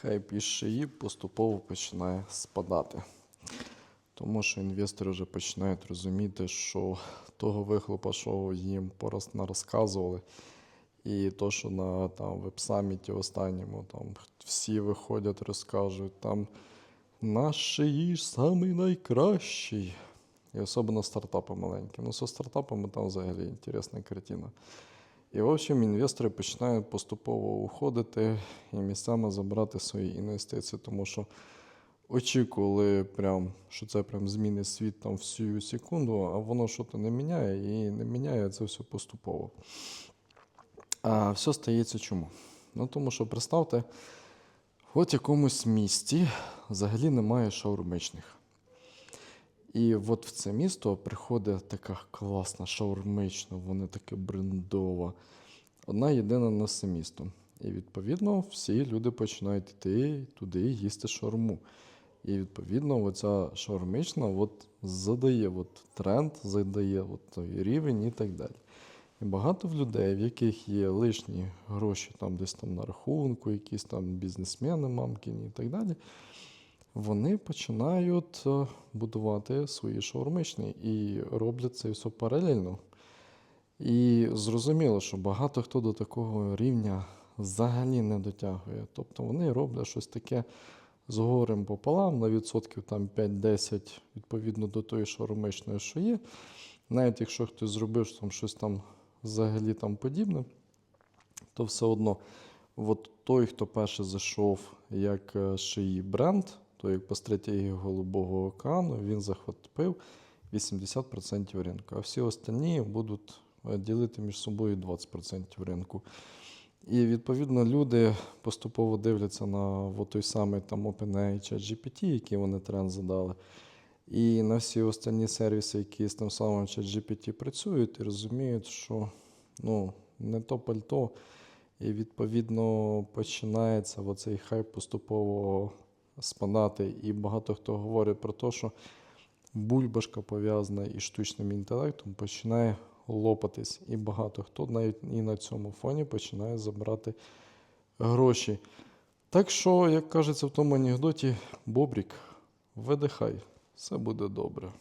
хайп із шиї поступово починає спадати. Тому що інвестори вже починають розуміти, що того вихлопа, що їм пораз розказували, і то, що на там, веб-саміті останньому там, всі виходять, розкажуть, там наш шиї ж самий найкращий. І особливо стартапи маленькі. Ну, зі стартапами там взагалі інтересна картина. І, в общем, інвестори починають поступово уходити і місцями забрати свої інвестиції, тому що очікували, прям, що це прям змінить світ там всю секунду, а воно щось не міняє і не міняє це все поступово. А все стається чому? Ну, тому що представте, от якомусь місті взагалі немає шаурмичних. І от в це місто приходить така класна шаурмична, вона таке брендова. Одна єдина на все місто. І відповідно всі люди починають йти туди їсти шаурму. І відповідно оця шаурмична от задає от тренд, задає от той рівень і так далі. І багато в людей, в яких є лишні гроші там десь там на рахунку, якісь там бізнесмени, мамкіні і так далі, вони починають е, будувати свої шаурмичні і роблять це все паралельно. І зрозуміло, що багато хто до такого рівня взагалі не дотягує. Тобто вони роблять щось таке з горем пополам на відсотків там 5-10 відповідно до тої шаурмичної, що є. Навіть якщо хтось зробив там щось там взагалі там подібне, то все одно, от той, хто перший зайшов як е, шиї бренд, то як по стратегії Голубого океану, він захопив 80% ринку, а всі остальні будуть е, ділити між собою 20% ринку. І відповідно люди поступово дивляться на той самий там OpenAI GPT, який вони тренд задали. І на всі останні сервіси, які з тим самим ChatGPT працюють, і розуміють, що ну, не то пальто, і відповідно починається оцей хайп поступово спадати. І багато хто говорить про те, що бульбашка пов'язана із штучним інтелектом починає лопатись. І багато хто навіть і на цьому фоні починає забирати гроші. Так що, як кажеться в тому анекдоті, Бобрік, видихай, все буде добре.